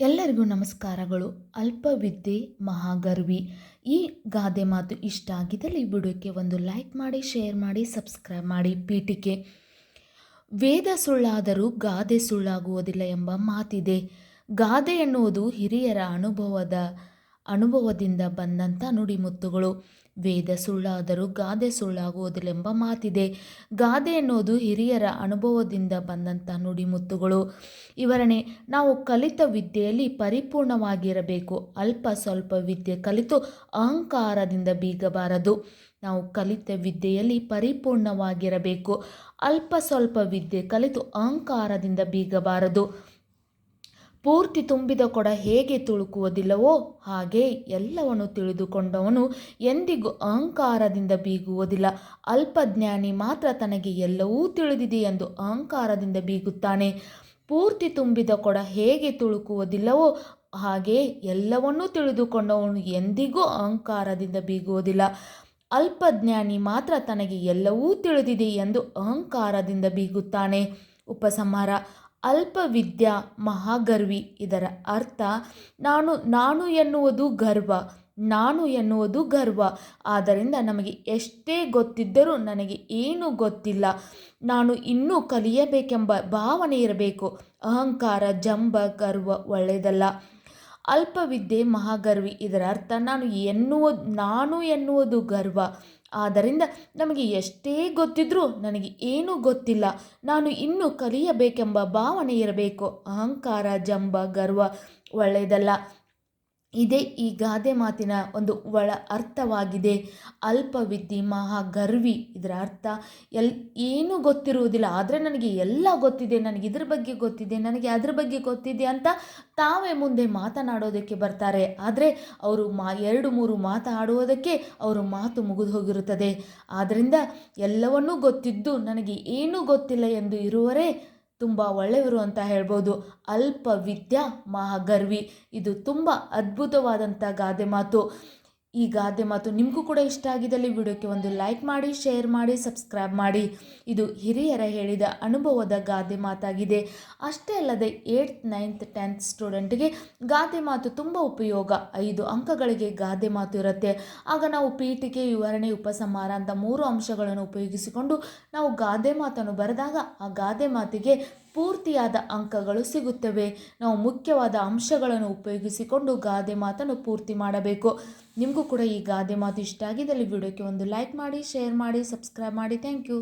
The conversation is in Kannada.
ಎಲ್ಲರಿಗೂ ನಮಸ್ಕಾರಗಳು. ಅಲ್ಪವಿದ್ಯೆ ಮಹಾಗರ್ವಿ. ಈ ಗಾದೆ ಮಾತು ಇಷ್ಟ ಆಗಿದ್ದಲ್ಲಿ ವಿಡಿಯೋಕ್ಕೆ ಒಂದು ಲೈಕ್ ಮಾಡಿ, ಶೇರ್ ಮಾಡಿ, ಸಬ್ಸ್ಕ್ರೈಬ್ ಮಾಡಿ, ಪೀಠಿಕೆ. ವೇದ ಸುಳ್ಳಾದರೂ ಗಾದೆ ಸುಳ್ಳಾಗುವುದಿಲ್ಲ ಎಂಬ ಮಾತಿದೆ. ಗಾದೆ ಎನ್ನುವುದು ಹಿರಿಯರ ಅನುಭವದ ಅನುಭವದಿಂದ ಬಂದಂಥ ನುಡಿಮುತ್ತುಗಳು. ವೇದ ಸುಳ್ಳಾದರೂ ಗಾದೆ ಸುಳ್ಳಾಗುವುದಿಲ್ಲೆಂಬ ಮಾತಿದೆ. ಗಾದೆ ಎನ್ನುವುದು ಹಿರಿಯರ ಅನುಭವದಿಂದ ಬಂದಂಥ ನುಡಿಮುತ್ತುಗಳು. ಇವರನೇ ನಾವು ಕಲಿತ ವಿದ್ಯೆಯಲ್ಲಿ ಪರಿಪೂರ್ಣವಾಗಿರಬೇಕು. ಅಲ್ಪ ಸ್ವಲ್ಪ ವಿದ್ಯೆ ಕಲಿತು ಅಹಂಕಾರದಿಂದ ಬೀಗಬಾರದು. ನಾವು ಕಲಿತ ವಿದ್ಯೆಯಲ್ಲಿ ಪರಿಪೂರ್ಣವಾಗಿರಬೇಕು. ಅಲ್ಪ ಸ್ವಲ್ಪ ವಿದ್ಯೆ ಕಲಿತು ಅಹಂಕಾರದಿಂದ ಬೀಗಬಾರದು. ಪೂರ್ತಿ ತುಂಬಿದ ಕೊಡ ಹೇಗೆ ತುಳುಕುವುದಿಲ್ಲವೋ ಹಾಗೆ ಎಲ್ಲವನ್ನು ತಿಳಿದುಕೊಂಡವನು ಎಂದಿಗೂ ಅಹಂಕಾರದಿಂದ ಬೀಗುವುದಿಲ್ಲ. ಅಲ್ಪಜ್ಞಾನಿ ಮಾತ್ರ ತನಗೆ ಎಲ್ಲವೂ ತಿಳಿದಿದೆ ಎಂದು ಅಹಂಕಾರದಿಂದ ಬೀಗುತ್ತಾನೆ. ಪೂರ್ತಿ ತುಂಬಿದ ಕೊಡ ಹೇಗೆ ತುಳುಕುವುದಿಲ್ಲವೋ ಹಾಗೆ ಎಲ್ಲವನ್ನೂ ತಿಳಿದುಕೊಂಡವನು ಎಂದಿಗೂ ಅಹಂಕಾರದಿಂದ ಬೀಗುವುದಿಲ್ಲ. ಅಲ್ಪಜ್ಞಾನಿ ಮಾತ್ರ ತನಗೆ ಎಲ್ಲವೂ ತಿಳಿದಿದೆ ಎಂದು ಅಹಂಕಾರದಿಂದ ಬೀಗುತ್ತಾನೆ. ಉಪಸಂಹಾರ. ಅಲ್ಪವಿದ್ಯಾ ಮಹಾಗರ್ವಿ. ಇದರ ಅರ್ಥ, ನಾನು ನಾನು ಎನ್ನುವುದು ಗರ್ವ, ನಾನು ಎನ್ನುವುದು ಗರ್ವ. ಆದ್ದರಿಂದ ನಮಗೆ ಎಷ್ಟೇ ಗೊತ್ತಿದ್ದರೂ ನನಗೆ ಏನೂ ಗೊತ್ತಿಲ್ಲ. ನಾನು ಇನ್ನೂ ಕಲಿಯಬೇಕೆಂಬ ಭಾವನೆ ಇರಬೇಕು. ಅಹಂಕಾರ, ಜಂಬ, ಗರ್ವ ಒಳ್ಳೆಯದಲ್ಲ. ಅಲ್ಪವಿದ್ಯೆ ಮಹಾಗರ್ವಿ. ಇದರ ಅರ್ಥ, ನಾನು ಎನ್ನುವುದು ನಾನು ಎನ್ನುವುದು ಗರ್ವ. ಆದ್ದರಿಂದ ನಮಗೆ ಎಷ್ಟೇ ಗೊತ್ತಿದ್ದರೂ ನನಗೆ ಏನೂ ಗೊತ್ತಿಲ್ಲ. ನಾನು ಇನ್ನೂ ಕಲಿಯಬೇಕೆಂಬ ಭಾವನೆ ಇರಬೇಕು. ಅಹಂಕಾರ, ಜಂಬ, ಗರ್ವ ಒಳ್ಳೆಯದಲ್ಲ. ಇದೇ. ಈ ಗಾದೆ ಮಾತಿನ ಒಂದು ಒಳ ಅರ್ಥವಾಗಿದೆ. ಅಲ್ಪವಿದ್ಯೆ ಮಹಾ ಗರ್ವಿ ಇದರ ಅರ್ಥ. ಎಲ್, ಏನೂ ಗೊತ್ತಿರುವುದಿಲ್ಲ. ಆದರೆ ನನಗೆ ಎಲ್ಲ ಗೊತ್ತಿದೆ. ನನಗೆ ಇದ್ರ ಬಗ್ಗೆ ಗೊತ್ತಿದೆ. ನನಗೆ ಅದ್ರ ಬಗ್ಗೆ ಗೊತ್ತಿದೆ ಅಂತ ತಾವೇ ಮುಂದೆ ಮಾತನಾಡೋದಕ್ಕೆ ಬರ್ತಾರೆ. ಆದರೆ ಅವರು ಮಾ, ಎರಡು, ಮೂರು ಮಾತಾಡುವುದಕ್ಕೆ ಅವರು ಮಾತು ಮುಗಿದು ಹೋಗಿರುತ್ತದೆ. ಆದ್ದರಿಂದ ಎಲ್ಲವನ್ನೂ ಗೊತ್ತಿದ್ದು ನನಗೆ ಏನೂ ಗೊತ್ತಿಲ್ಲ ಎಂದು ಇರುವರೇ ತುಂಬ ಒಳ್ಳೆಯವರು ಅಂತ ಹೇಳ್ಬೋದು. ಅಲ್ಪ ವಿದ್ಯಾ ಮಹಾಗರ್ವಿ. ಇದು ತುಂಬ ಅದ್ಭುತವಾದಂಥ ಗಾದೆ ಮಾತು. ಈ ಗಾದೆ ಮಾತು ನಿಮಗೂ ಕೂಡ ಇಷ್ಟ ಆಗಿದ್ದಲ್ಲಿ ವಿಡಿಯೋಕ್ಕೆ ಒಂದು ಲೈಕ್ ಮಾಡಿ, ಶೇರ್ ಮಾಡಿ, ಸಬ್ಸ್ಕ್ರೈಬ್ ಮಾಡಿ. ಇದು ಹಿರಿಯರ ಹೇಳಿದ ಅನುಭವದ ಗಾದೆ ಮಾತಾಗಿದೆ. ಅಷ್ಟೇ ಅಲ್ಲದೆ ಏಯ್ತ್, ನೈನ್ತ್, ಟೆಂತ್ ಸ್ಟೂಡೆಂಟ್ಗೆ ಗಾದೆ ಮಾತು ತುಂಬ ಉಪಯೋಗ. ಐದು ಅಂಕಗಳಿಗೆ ಗಾದೆ ಮಾತು ಇರುತ್ತೆ. ಆಗ ನಾವು ಪೀಠಿಕೆ, ವಿವರಣೆ, ಉಪಸಂಹಾರ ಅಂತ ಮೂರು ಅಂಶಗಳನ್ನು ಉಪಯೋಗಿಸಿಕೊಂಡು ನಾವು ಗಾದೆ ಮಾತನ್ನು ಬರೆದಾಗ ಆ ಗಾದೆ ಮಾತಿಗೆ ಪೂರ್ತಿಯಾದ ಅಂಕಗಳು ಸಿಗುತ್ತವೆ. ನಾವು ಮುಖ್ಯವಾದ ಅಂಶಗಳನ್ನು ಉಪಯೋಗಿಸಿಕೊಂಡು ಗಾದೆ ಮಾತನ್ನು ಪೂರ್ತಿ ಮಾಡಬೇಕು. ನಿಮಗೂ ಕೂಡ ಈ ಗಾದೆ ಮಾತು ಇಷ್ಟ ಆಗಿದ್ದಲ್ಲಿ ವಿಡಿಯೋಕ್ಕೆ ಒಂದು ಲೈಕ್ ಮಾಡಿ, ಶೇರ್ ಮಾಡಿ, ಸಬ್ಸ್ಕ್ರೈಬ್ ಮಾಡಿ. Thank you.